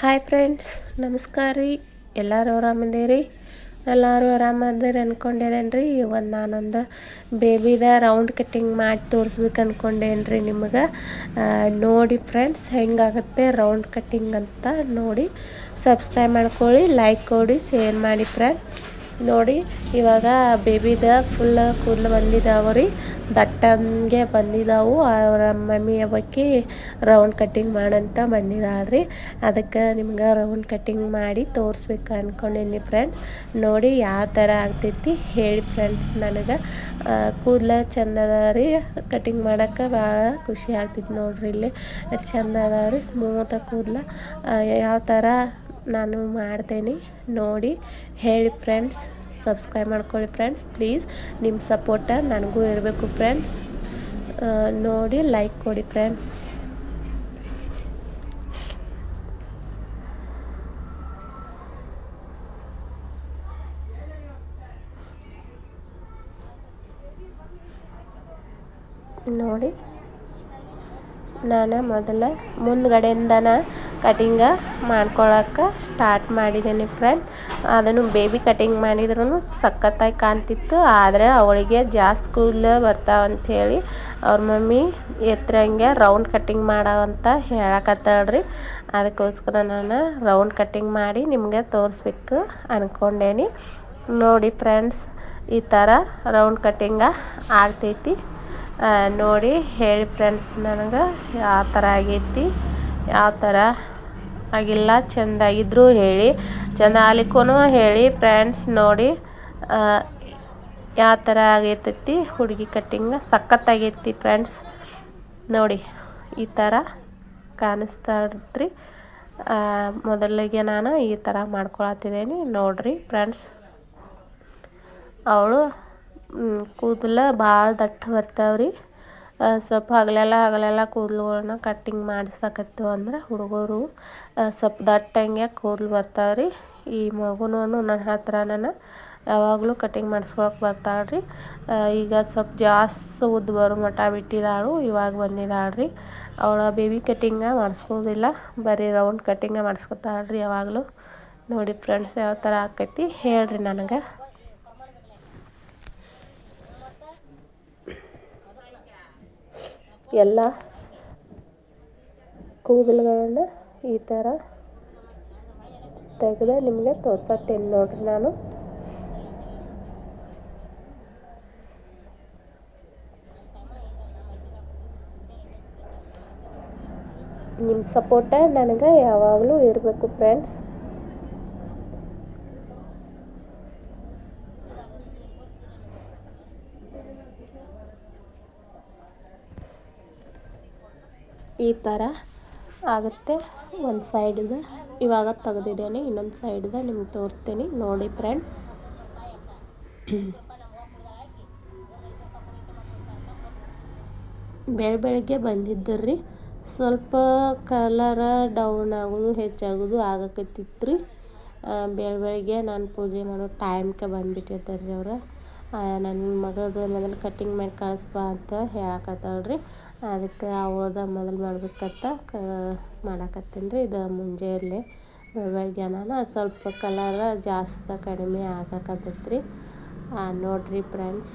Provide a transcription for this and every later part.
Hi friends ನಮಸ್ಕಾರ. ರೀ ಎಲ್ಲರೂ ಆರಾಮದೇರಿ ಎಲ್ಲರೂ ಆರಾಮದೇರಿ ಅಂದ್ಕೊಂಡಿದ್ದೇನೆ ರೀ ಇವತ್ತು ನಾನೊಂದು ಬೇಬಿದ ರೌಂಡ್ ಕಟ್ಟಿಂಗ್ ಮಾಡಿ ತೋರಿಸ್ಬೇಕು ಅಂದ್ಕೊಂಡೇನು ರೀ ನಿಮಗೆ ನೋಡಿ ಫ್ರೆಂಡ್ಸ್ ಹೆಂಗಾಗುತ್ತೆ ರೌಂಡ್ ಕಟ್ಟಿಂಗ್ ಅಂತ ನೋಡಿ. ಸಬ್ಸ್ಕ್ರೈಬ್ ಮಾಡ್ಕೊಳ್ಳಿ ಲೈಕ್ ಕೊಡಿ ಶೇರ್ ಮಾಡಿ ಫ್ರೆಂಡ್ ನೋಡಿ, ಇವಾಗ ಬೇಬಿದ ಫುಲ್ ಕೂದಲು ಬಂದಿದ್ದಾವೆ ರೀ. ದಟ್ಟಂಗೆ ಬಂದಿದ್ದಾವು ಅವರ ಮಮ್ಮಿ ಹಬ್ಬಕ್ಕೆ ರೌಂಡ್ ಕಟ್ಟಿಂಗ್ ಮಾಡಂತ ಬಂದಿದ್ದಾಳೆ ರೀ. ಅದಕ್ಕೆ ನಿಮ್ಗೆ ರೌಂಡ್ ಕಟ್ಟಿಂಗ್ ಮಾಡಿ ತೋರಿಸ್ಬೇಕು ಅಂದ್ಕೊಂಡೀನಿ ಫ್ರೆಂಡ್ ನೋಡಿ ಯಾವ ಥರ ಆಗ್ತೈತಿ ಹೇಳಿ ಫ್ರೆಂಡ್ಸ್ ನನಗೆ. ಕೂದಲು ಚಂದ ರೀ. ಕಟ್ಟಿಂಗ್ ಮಾಡೋಕ್ಕೆ ಭಾಳ ಖುಷಿ ಆಗ್ತೈತಿ ನೋಡಿರಿ ಇಲ್ಲಿ. ಚಂದ ರೀ ಸ್ಮೂತಾಗಿ ಕೂದಲು. ಯಾವ ಥರ ನಾನು ಮಾಡ್ತೇನೆ. ನೋಡಿ, ಹೇಳಿ ಫ್ರೆಂಡ್ಸ್ ಸಬ್ಸ್ಕ್ರೈಬ್ ಮಾಡ್ಕೊಳ್ಳಿ ಫ್ರೆಂಡ್ಸ್ ಪ್ಲೀಸ್ ನಿಮ್ಮ ಸಪೋರ್ಟ ನನಗೂ ಇರಬೇಕು ಫ್ರೆಂಡ್ಸ್ ನೋಡಿ ಲೈಕ್ ಕೊಡಿ ಫ್ರೆಂಡ್ಸ್ ನೋಡಿ. ನಾನು ಮೊದಲು ಮುಂದ್ಗಡೆಯಿಂದನ ಕಟಿಂಗ ಮಾಡ್ಕೊಳಕ್ಕೆ ಸ್ಟಾರ್ಟ್ ಮಾಡಿದ್ದೀನಿ ಫ್ರೆಂಡ್ ಅದನ್ನು ಬೇಬಿ ಕಟಿಂಗ್ ಮಾಡಿದ್ರೂ ಸಖತ್ತಾಗಿ ಕಾಣ್ತಿತ್ತು. ಆದರೆ ಅವಳಿಗೆ ಜಾಸ್ತಿ ಕೂದಲು ಬರ್ತಾವಂಥೇಳಿ ಅವ್ರ ಮಮ್ಮಿ ಎತ್ತರಂಗೆ ರೌಂಡ್ ಕಟ್ಟಿಂಗ್ ಮಾಡೋ ಅಂತ ಹೇಳಕತ್ತಾಳ್ರಿ. ಅದಕ್ಕೋಸ್ಕರ ನಾನು ರೌಂಡ್ ಕಟ್ಟಿಂಗ್ ಮಾಡಿ ನಿಮಗೆ ತೋರಿಸ್ಬೇಕು ಅಂದ್ಕೊಂಡೇನಿ ನೋಡಿ ಫ್ರೆಂಡ್ಸ್ ಈ ಥರ ರೌಂಡ್ ಕಟ್ಟಿಂಗ ಆಗ್ತೈತಿ. ನೋಡಿ, ಹೇಳಿ ಫ್ರೆಂಡ್ಸ್ ನನಗೆ ಯಾವ ಥರ ಆಗೈತಿ. ಯಾವ ಥರ ಆಗಿಲ್ಲ ಚೆಂದಾಗಿದ್ದರೂ ಹೇಳಿ. ಚೆಂದ ಆಗ್ಲಿಕ್ಕೂ ಹೇಳಿ ಫ್ರೆಂಡ್ಸ್ ನೋಡಿ ಯಾವ ಥರ ಆಗೈತೈತಿ. ಹುಡುಗಿ ಕಟ್ಟಿಂಗ್ ಸಖತ್ತಾಗೈತಿ ಫ್ರೆಂಡ್ಸ್ ನೋಡಿ, ಈ ಥರ ಕಾಣಿಸ್ತಾ ಇರ್ತ್ರಿ ಮೊದಲಿಗೆ ನಾನು ಈ ಥರ ಮಾಡ್ಕೊಳತ್ತಿದ್ದೀನಿ. ನೋಡಿರಿ ಫ್ರೆಂಡ್ಸ್ ಅವಳು ಕೂದಲು ಭಾಳ ದಟ್ಟ ಬರ್ತಾವೆ ರೀ ಸ್ವಲ್ಪ ಹಗಲೆಲ್ಲ ಹಗಲೆಲ್ಲ ಕೂದಲುಗಳ್ನ ಕಟ್ಟಿಂಗ್ ಮಾಡಿಸಕತ್ತು ಅಂದ್ರೆ ಹುಡುಗರು ಸ್ವಲ್ಪ ದಟ್ಟಂಗೆ ಕೂದಲು ಬರ್ತಾವೆ ರೀ ಈ ಮಗುನೂ ನನ್ನ ಹತ್ರ ನಾನು ಯಾವಾಗಲೂ ಕಟಿಂಗ್ ಮಾಡಿಸ್ಕೊಳಕ್ಕೆ ಬರ್ತಾಳೆ ರೀ ಈಗ ಸ್ವಲ್ಪ ಜಾಸ್ತಿ ಉದ್ದ ಬರೋ ಮಠ ಬಿಟ್ಟಿದ್ದಾಳು ಇವಾಗ ಬಂದಿದ್ದಾಳೆ ರೀ ಅವಳ ಬೇಬಿ ಕಟ್ಟಿಂಗ ಮಾಡಿಸ್ಕೋದಿಲ್ಲ ಬರೀ ರೌಂಡ್ ಕಟ್ಟಿಂಗ ಮಾಡಿಸ್ಕೊತಾಳೆ ರೀ ಯಾವಾಗಲೂ. ನೋಡಿ ಫ್ರೆಂಡ್ಸ್ ಯಾವ ಥರ ಆಕೈತಿ ಹೇಳ್ರಿ ನನಗೆ. ಎಲ್ಲ ಕೂದಲುಗಳನ್ನ ಈ ಥರ ತೆಗೆದು ನಿಮಗೆ ತೋರ್ಸತ್ತೇನೆ ನೋಡ್ರಿ ನಾನು. ನಿಮ್ಮ ಸಪೋರ್ಟ ನನಗೆ ಯಾವಾಗಲೂ ಇರಬೇಕು ಫ್ರೆಂಡ್ಸ್ ಈ ಥರ ಆಗುತ್ತೆ. ಒಂದು ಸೈಡ್ದು ಇವಾಗ ತೆಗೆದಿದ್ದೇನೆ, ಇನ್ನೊಂದು ಸೈಡ್ದು ನಿಮ್ಗೆ ತೋರ್ತೀನಿ ನೋಡಿ ಫ್ರೆಂಡ್. ಬೆಳ ಬೆಳಗ್ಗೆ ಬಂದಿದ್ದರ್ರಿ ಸ್ವಲ್ಪ ಕಲರ ಡೌನ್ ಆಗೋದು, ಹೆಚ್ಚಾಗೋದು ಆಗಕತ್ತಿತ್ತು ರೀ ಬೆಳ ಬೆಳಗ್ಗೆ ನಾನು ಪೂಜೆ ಮಾಡೋ ಟೈಮ್ಗೆ ಬಂದುಬಿಟ್ಟಿದ್ದಾರೆ ಅವ್ರು. ನನ್ನ ಮಗಳದು ಮೊದಲು ಕಟ್ಟಿಂಗ್ ಮಾಡಿ ಕಳಿಸ್ಬಾ ಅಂತ ಹೇಳಕತ್ತಾಳ್ರಿ. ಅದಕ್ಕೆ ಅವಳ್ದ ಮೊದಲು ಮಾಡ್ಬೇಕಂತ ಕ ಮಾಡಾಕತ್ತೀನಿ ರೀ. ಇದು ಮುಂಜಾನೆ ಬೆಳಗ್ಗೆ ನಾನು ಸ್ವಲ್ಪ ಕಲರ ಜಾಸ್ತಿ ಕಡಿಮೆ ಆಗಕತ್ತೈತೆ ರೀ ನೋಡಿರಿ ಫ್ರೆಂಡ್ಸ್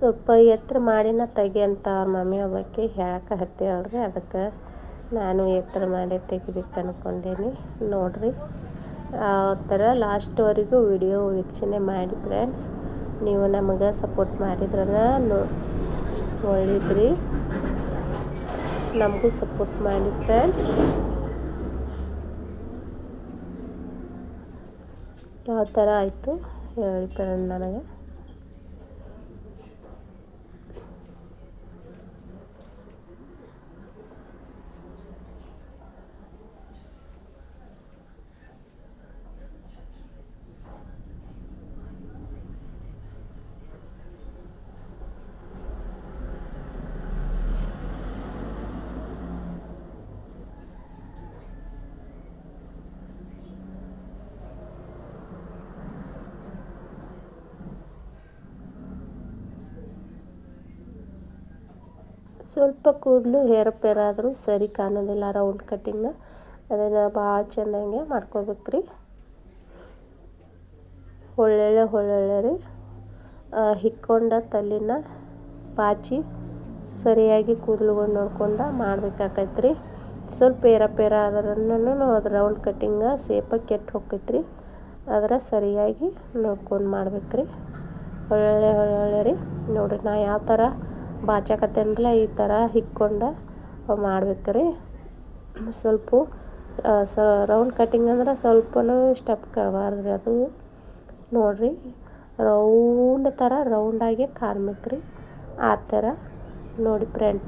ಸ್ವಲ್ಪ ಎತ್ತರ ಮಾಡಿನ ತೆಗಿ ಅಂತ ಅವ್ರ ಮಮ್ಮಿ ಒಬ್ಬಾಕಿ ಹೇಳಕ್ಕೆ ಹತ್ತೇಳ್ರಿ ಅದಕ್ಕೆ ನಾನು ಎತ್ತರ ಮಾಡಿ ತೆಗಿಬೇಕು ಅಂದ್ಕೊಂಡೇನಿ ನೋಡಿರಿ, ಆ ಥರ ಲಾಸ್ಟ್ವರೆಗೂ ವಿಡಿಯೋ ವೀಕ್ಷಣೆ ಮಾಡಿ ಫ್ರೆಂಡ್ಸ್ ನೀವು ನಮಗೆ ಸಪೋರ್ಟ್ ಮಾಡಿದ್ರನ ಒಳ್ಳಿದ್ರಿ. ನಮಗೂ ಸಪೋರ್ಟ್ ಮಾಡಿ ಫ್ರೆಂಡ್ ಯಾವ ಥರ ಆಯಿತು ಹೇಳಿ ಫ್ರೆಂಡ್ ನನಗೆ. ಸ್ವಲ್ಪ ಕೂದಲು ಹೇರಪೇರಾದರೂ ಸರಿ ಕಾಣೋದಿಲ್ಲ ರೌಂಡ್ ಕಟ್ಟಿಂಗ್ನ ಅದನ್ನು ಭಾಳ ಚೆಂದಂಗೆ ಮಾಡ್ಕೋಬೇಕ್ರಿ. ಒಳ್ಳೊಳ್ಳೆ ಒಳ್ಳೊಳ್ಳೆ ರೀ. ಹಿಕ್ಕೊಂಡ ತಲ್ಲಿನ ಪಾಚಿ ಸರಿಯಾಗಿ ಕೂದಲುಗಳು ನೋಡ್ಕೊಂಡು ಮಾಡ್ಬೇಕಾಕೈತ್ರಿ. ಸ್ವಲ್ಪ ಏರಪೇರ ಆದ್ರೂ ಅದು ರೌಂಡ್ ಕಟ್ಟಿಂಗ ಸೇಪಾಗಿ ಕೆಟ್ಟು ಹೋಗ್ತೈತ್ರಿ ಅದರ ಸರಿಯಾಗಿ ನೋಡ್ಕೊಂಡು ಮಾಡ್ಬೇಕ್ರಿ. ಒಳ್ಳೊಳ್ಳೆ ಒಳ್ಳೊಳ್ಳೆ ರೀ. ನೋಡಿರಿ ನಾ ಯಾವ ಥರ ಬಾಚಕತ್ತೇನಲ್ಲ ಈ ಥರ ಹಿಕ್ಕೊಂಡು ಮಾಡ್ಬೇಕ್ರಿ. ಸ್ವಲ್ಪ ಸ, ರೌಂಡ್ ಕಟ್ಟಿಂಗ್ ಅಂದ್ರೆ ಸ್ವಲ್ಪನೂ ಸ್ಟೆಪ್ ಕಳ್ಬಾರ್ದು ಅದು. ನೋಡಿರಿ, ರೌಂಡ್ ಥರ ರೌಂಡಾಗಿ ಕಾಣ್ಬೇಕ್ರಿ. ಆ ಥರ ನೋಡಿ ಫ್ರೆಂಡ್.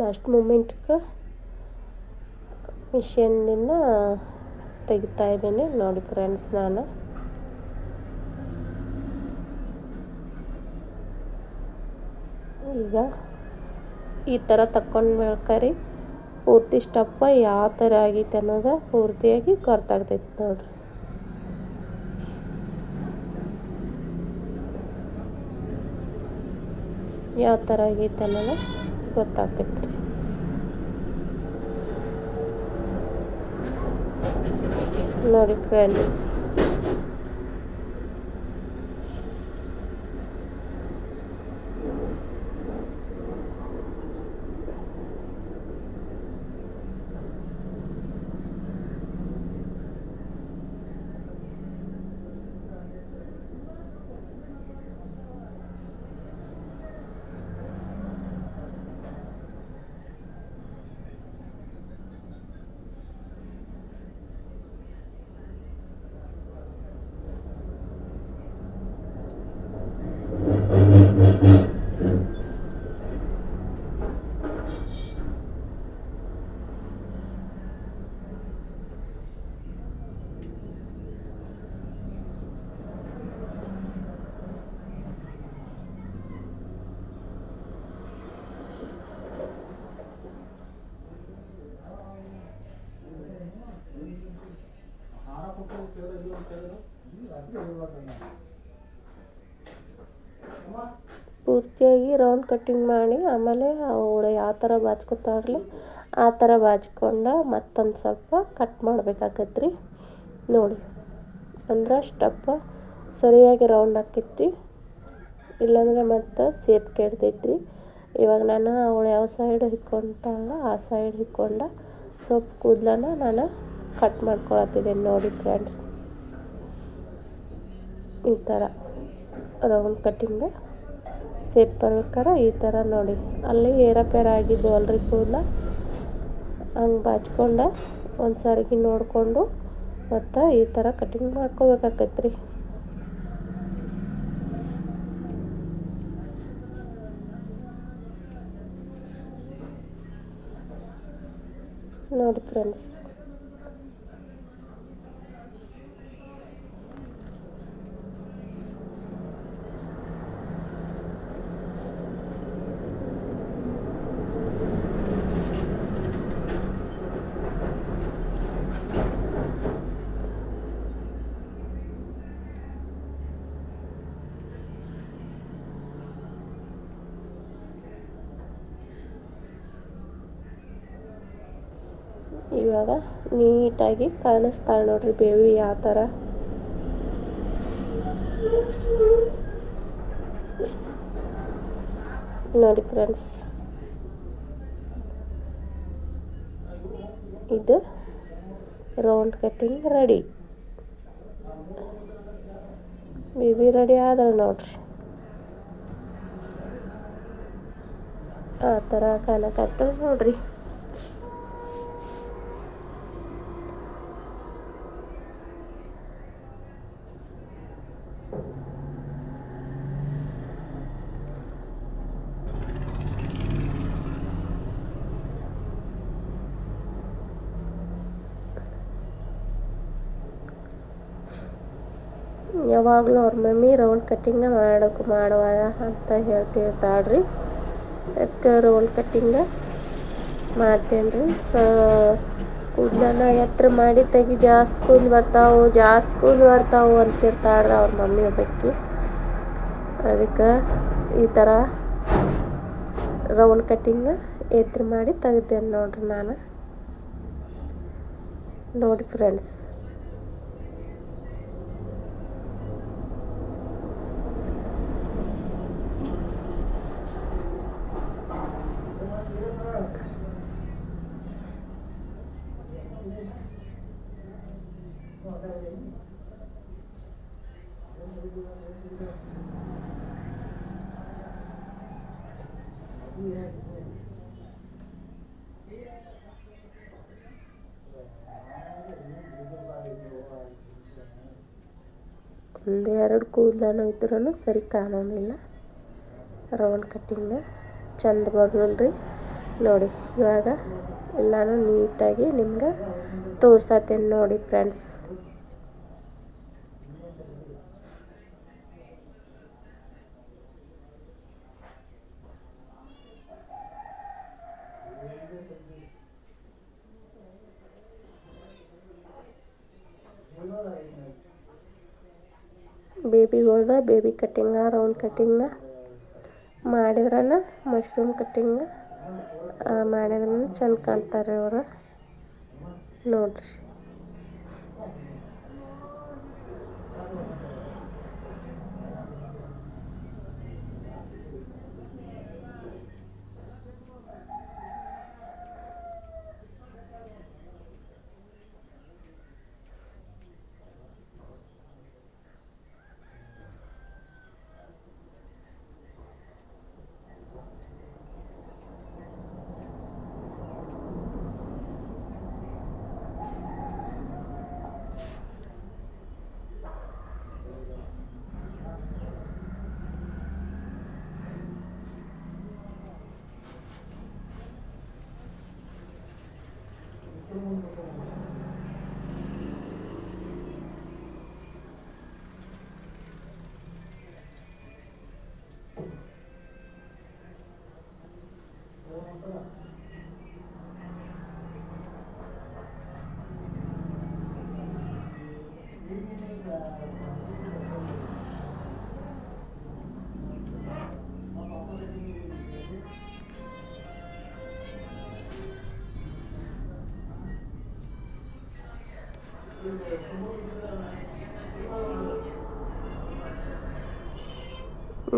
ಲಾಸ್ಟ್ ಮೂಮೆಂಟ್ಗೆ ಮಿಷನ್ನಿಂದ ತೆಗಿತಾ ಇದ್ದೀನಿ. ನೋಡಿ ಫ್ರೆಂಡ್ಸ್ ನಾನು. ಈಗ ಈ ಥರ ತಕ್ಕೊಂಡು ಬೇಕರಿ ಪೂರ್ತಿ ಸ್ಟಪ್ಪ ಯಾವ ಥರ ಆಗೈತೆ ಅನ್ನೋದು ಪೂರ್ತಿಯಾಗಿ ಗೊತ್ತಾಗ್ತೈತೆ ನೋಡ್ರಿ. ಯಾವ ಥರ ಆಗೈತೆ ಅನ್ನೋದು. ಗೊತ್ತಾಗ್ತೈತೆ ರೀ ನೋಡಿ ಫ್ರೆಂಡ್. ಪೂರ್ತಿಯಾಗಿ ರೌಂಡ್ ಕಟ್ಟಿಂಗ್ ಮಾಡಿ, ಆಮೇಲೆ ಅವಳು ಯಾವ ಥರ ಬಾಚ್ಕೊತಾರಲಿ ಆ ಥರ ಬಾಚ್ಕೊಂಡು ಮತ್ತೊಂದು ಸ್ವಲ್ಪ ಕಟ್ ಮಾಡಬೇಕಾಗತ್ತೆ ರೀ ನೋಡಿ, ಅಂದ್ರೆ ಸ್ಟಪ್ಪ ಸರಿಯಾಗಿ ರೌಂಡ್ ಆಕೈತಿ ಇಲ್ಲಾಂದ್ರೆ ಮತ್ತು ಸೇಪ್ ಕೆಡ್ತೈತ್ರಿ ಇವಾಗ ನಾನು ಅವಳು ಯಾವ ಸೈಡ್ ಹಿಕ್ಕೊಂತಾಳ ಆ ಸೈಡ್ ಹಿಕ್ಕೊಂಡು ಸ್ವಲ್ಪ ಕೂದಲನ್ನ ನಾನು ಕಟ್ ಮಾಡ್ಕೊಳತ್ತಿದ್ದೇನೆ ನೋಡಿ ಫ್ರೆಂಡ್ಸ್ ಈ ಥರ ರೌಂಡ್ ಕಟ್ಟಿಂಗ ಸೇಪ್ ಬರ್ಬೇಕಾರೆ ಈ ಥರ ನೋಡಿ. ಅಲ್ಲಿ ಏರಪೇರ ಆಗಿದ್ದು ಅಲ್ರಿ ಕೂದಲ ಹಂಗೆ ಬಾಚ್ಕೊಂಡು ಒಂದು ಸಾರಿಗೆ ನೋಡಿಕೊಂಡು ಮತ್ತು ಈ ಥರ ಕಟಿಂಗ್ ಮಾಡ್ಕೋಬೇಕಾಕೈತೆ ರೀ ನೋಡಿ ಫ್ರೆಂಡ್ಸ್ ಇವಾಗ ನೀಟಾಗಿ ಕಾಣಿಸ್ತಾಳೆ ನೋಡ್ರಿ ಬೇವಿ ಯಾವ ಥರ. ನೋಡಿ ಫ್ರೆಂಡ್ಸ್ ಇದು round cutting ready baby ready ಆದ್ರೆ ನೋಡ್ರಿ. ಆ ಥರ ಕಾಣಕತ್ತಳ ನೋಡ್ರಿ. ಯಾವಾಗಲೂ ಅವ್ರ ಮಮ್ಮಿ ರೌಂಡ್ ಕಟ್ಟಿಂಗ ಮಾಡೋಕೆ ಮಾಡುವ ಅಂತ ಹೇಳ್ತಿರ್ತಾಳ್ರಿ ಅದಕ್ಕೆ ರೌಂಡ್ ಕಟ್ಟಿಂಗ ಮಾಡ್ತೇನೆ ರೀ. ಸೊ, ಕೂದಲನ್ನ ಎತ್ತರ ಮಾಡಿ ತೆಗಿ ಜಾಸ್ತಿ ಕೂದಲು ಬರ್ತಾವು, ಜಾಸ್ತಿ ಕೂದಲು ಬರ್ತಾವೆ ಅಂತಿರ್ತಾಳ್ರಿ ಅವ್ರ ಮಮ್ಮಿ ಬಗ್ಗೆ ಅದಕ್ಕೆ ಈ ಥರ ರೌಂಡ್ ಕಟ್ಟಿಂಗ ಎತ್ತರ ಮಾಡಿ ತೆಗಿತೇನೆ ನೋಡ್ರಿ ನಾನು. ನೋಡಿ ಫ್ರೆಂಡ್ಸ್ ಒಂದು ಎರಡು ಕೂದಲೂ ಇದ್ರೂ ಸರಿ ಕಾಣೋದಿಲ್ಲ ರೌಂಡ್ ಕಟ್ಟಿಂಗ ಚಂದ ಬರಲ್ರಿ ನೋಡಿ, ಇವಾಗ ಎಲ್ಲನೂ ನೀಟಾಗಿ ನಿಮ್ಗೆ ತೋರ್ಸತ್ತೇನೆ ನೋಡಿ ಫ್ರೆಂಡ್ಸ್ ಬೇಬಿಗಳ್ದ ಬೇಬಿ ಕಟ್ಟಿಂಗ ರೌಂಡ್ ಕಟ್ಟಿಂಗ ಮಾಡಿದ್ರನ ಮಶ್ರೂಮ್ ಕಟ್ಟಿಂಗ ಮಾಡಿದ್ರೂ ಚಂದ ಕಾಣ್ತಾರೆ ಅವರು. ನೋಡ್ರಿ.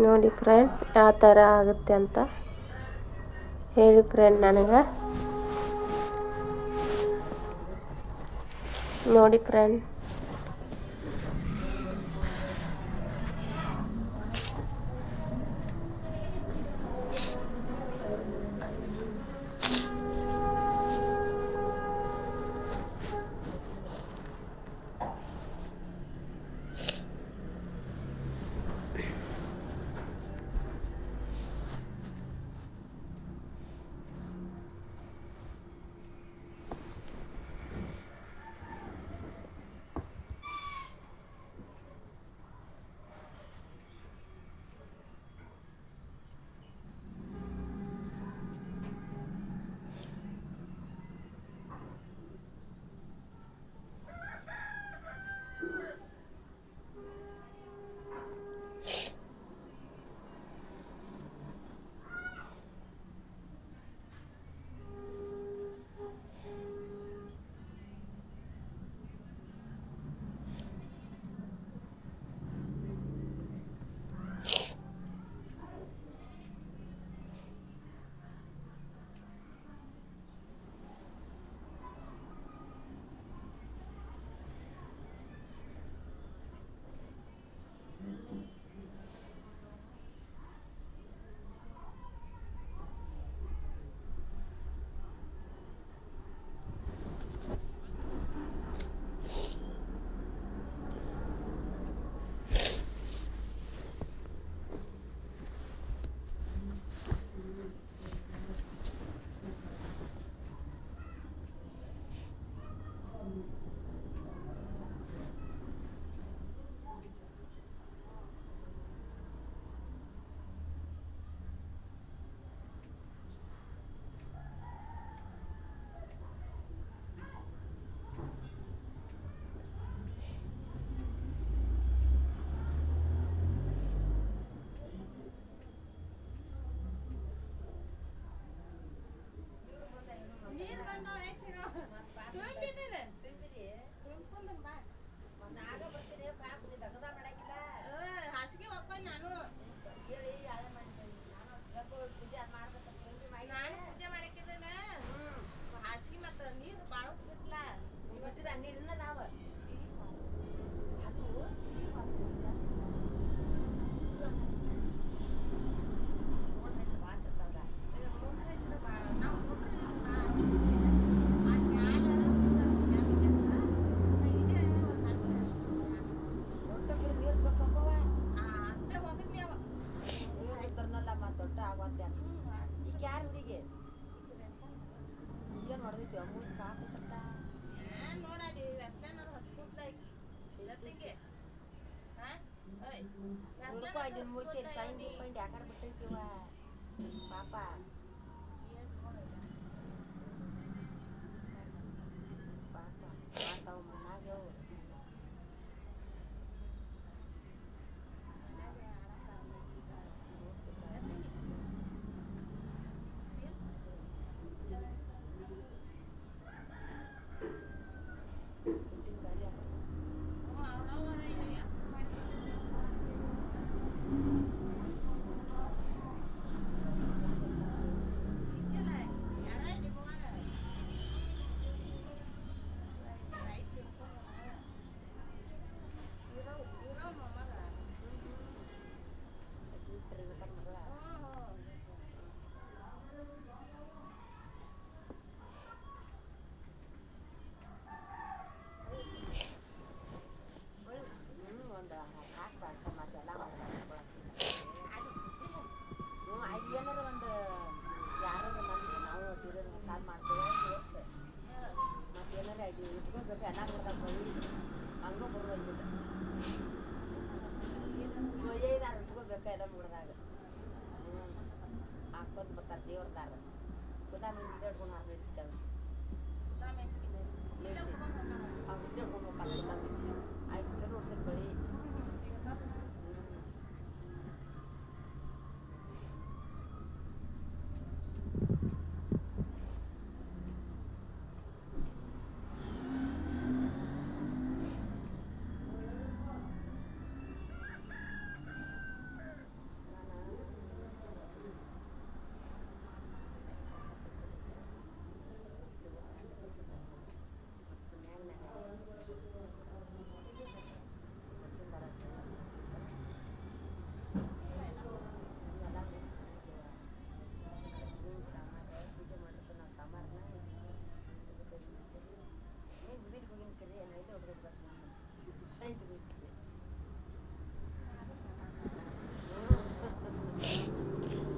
ನೋಡಿ ಫ್ರೆಂಡ್ ಯಾವ ಥರ ಆಗುತ್ತೆ ಅಂತ ಹೇಳಿ ಫ್ರೆಂಡ್ ನನಗೆ. ನೋಡಿ ಫ್ರೆಂಡ್ 你刚刚没听懂。Và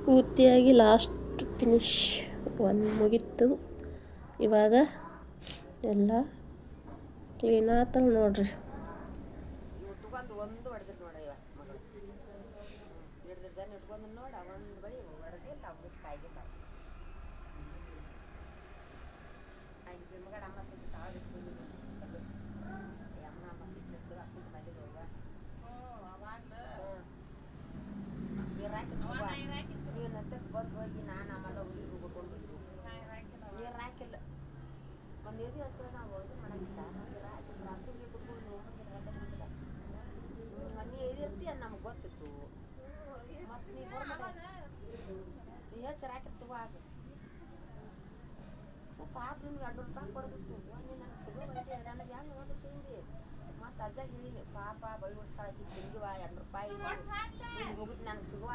ಪೂರ್ತಿಯಾಗಿ ಲಾಸ್ಟ್ ಫಿನಿಶ್ ಒಂದು ಮುಗೀತು. ಇವಾಗ ಎಲ್ಲ ಕ್ಲೀನ್ ಆತವ ನೋಡ್ರಿ. ಮನೆಗೆ ಹೋಗ. ನೀರು ಹಾಕಿ ನೀರು ಹತ್ತಕ್ಕೆ ಬಂದು ಹೋಗಿ ನಾನು ಆಮೇಲೆ ಹುಡುಗಿ ಹೋಗ್ಕೊಂಡು ನೀರು ಹಾಕಿಲ್ಲ. ಒಂದು ಹತ್ರ ನಾವು ನೀ ಅದು ನಮ್ಗೆ ಗೊತ್ತಿತ್ತು ಮತ್ತು ನೀ ಹಾಕಿರ್ತೀವ ಆಗ ಪಾಪ ನಿಮ್ಗೆ ಎರಡು ರೂಪಾಯಿ ಕೊಡ್ಬೇಕು ನೀನು ನನಗೆ ಸಿಗೋ ವಯಸ್ಸು ನನಗೆ ಹೆಂಗೆ ಓದುತ್ತೆ ಹಿಂಗೆ ಮತ್ತು ಅಜ್ಜಾಗಿ ಪಾಪ ಬೈ ಬಿಡ್ತಾಳೆ ತಿಂಗಿವ ಎರಡು ರೂಪಾಯಿ ಮುಗಿದು ನನಗೆ ಸಿಗುವ